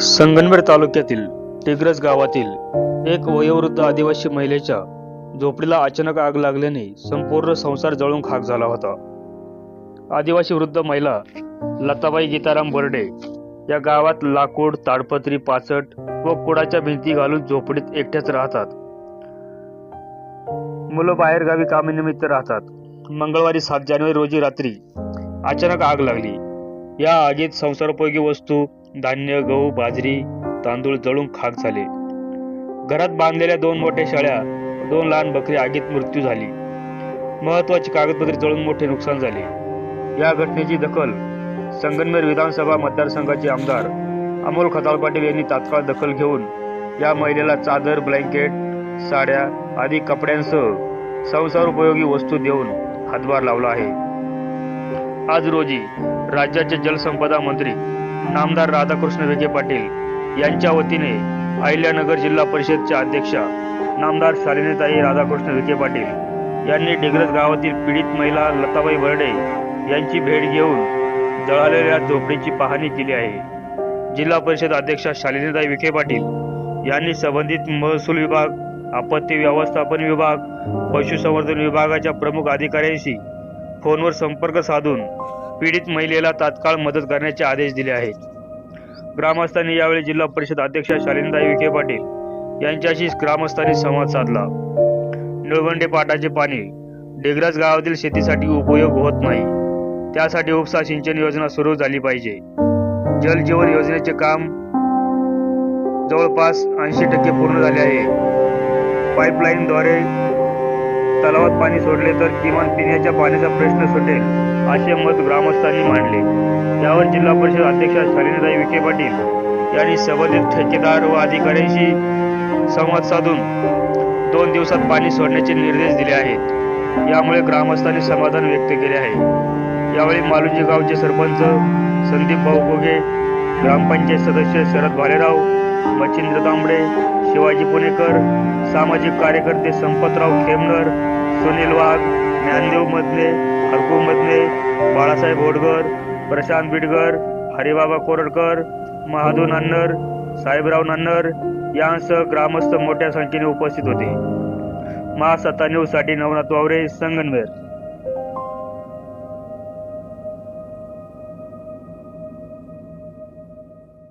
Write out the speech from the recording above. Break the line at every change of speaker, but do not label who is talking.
संगनमेर तालुक्यातील टिग्रस गावातील एक वयोवृद्ध आदिवासी महिलेच्या झोपडीला अचानक आग लागल्याने संपूर्ण संसार जळून खाक झाला होता. आदिवासी वृद्ध महिला लताबाई गीताराम बर्डे या गावात लाकूड ताडपत्री पाचट व कुडाच्या भिंती घालून झोपडीत एकट्याच राहतात. मुलं बाहेरगावी कामानिमित्त राहतात. मंगळवारी सात जानेवारी रोजी रात्री अचानक आग लागली. या आगीत संसारोपयोगी वस्तू धान्य गहू बाजरी तांदूळ जळून खाक झाले. घरात बांधलेल्या दोन मोठ्या शाळ्या दोन लहान बकरी आगीत मृत्यू झाली. महत्वाची कागदपत्रे जळून मोठे नुकसान झाले. या घटनेची दखल संगनमेर विधानसभा मतदारसंघाचे आमदार अमोल खताळ पाटील यांनी तात्काळ दखल घेऊन या महिलेला चादर ब्लँकेट साड्या आदी कपड्यांसह संसार उपयोगी वस्तू देऊन हातभार लावला आहे. आज रोजी राज्याचे जलसंपदा मंत्री नामदार राधाकृष्ण विखे पाटील यांच्या वतीने अहिल्यानगर जिल्हा परिषदच्या अध्यक्षा नामदार शालिनीताई राधाकृष्ण विखे पाटील यांनी डिग्रज गावातील पीडित महिला लताबाई बर्डे यांची भेट घेऊन जळालेल्या झोपडीची पाहणी केली आहे. जिल्हा परिषद अध्यक्षा शालिनीताई विखे पाटील यांनी संबंधित महसूल विभाग आपत्ती व्यवस्थापन विभाग पशुसंवर्धन विभागाच्या प्रमुख अधिकाऱ्यांशी फोनवर संपर्क साधून पीडित महिलेला तात्काळ मदत करण्याचे आदेश दिले आहेत. ग्रामस्थांनी यावेळी जिल्हा परिषद अध्यक्षा शालिनताई विखे पाटील यांच्याशी ग्रामस्थांनी संवाद साधला. निळवंडे पाटाचे पाणी डेग्रज गावातील शेतीसाठी उपयोग होत नाही. त्यासाठी उपसा सिंचन योजना सुरू झाली पाहिजे. जल जीवन योजनेचे काम जवळपास ऐंशी टक्के पूर्ण झाले आहे. पाईपलाईनद्वारे तलावात पाणी सोडले तर किमान पिण्याच्या पाण्याचा प्रश्न सुटेल असे मत ग्रामस्थांनी मांडले. यावर जिल्हा परिषद अध्यक्षा शालिनीताई विखे पाटील यांनी संबंधित ठेकेदार व अधिकाऱ्यांशी संवाद साधून दोन दिवसात पाणी सोडण्याचे निर्देश दिले आहेत. यामुळे ग्रामस्थांनी समाधान व्यक्त केले आहे. यावेळी मालुंजी गावचे सरपंच संदीप भाऊ गोगे ग्रामपंचायत सदस्य शरद भालेराव मच्छिंद्र तांबडे शिवाजी पुणेकर सामाजिक कार्यकर्ते संपतराव खेमनर सुनील वाघ ज्ञानदेव मदने हरकू मदने बाळासाहेब होडगर प्रशांत बिडगर हरिबाबा कोरडकर महादू नान्नर साहेबराव नान्नर यांसह ग्रामस्थ मोठ्या संख्येने उपस्थित होते. महासत्ता न्यूजसाठी नवनाथ वावरे संगनवेर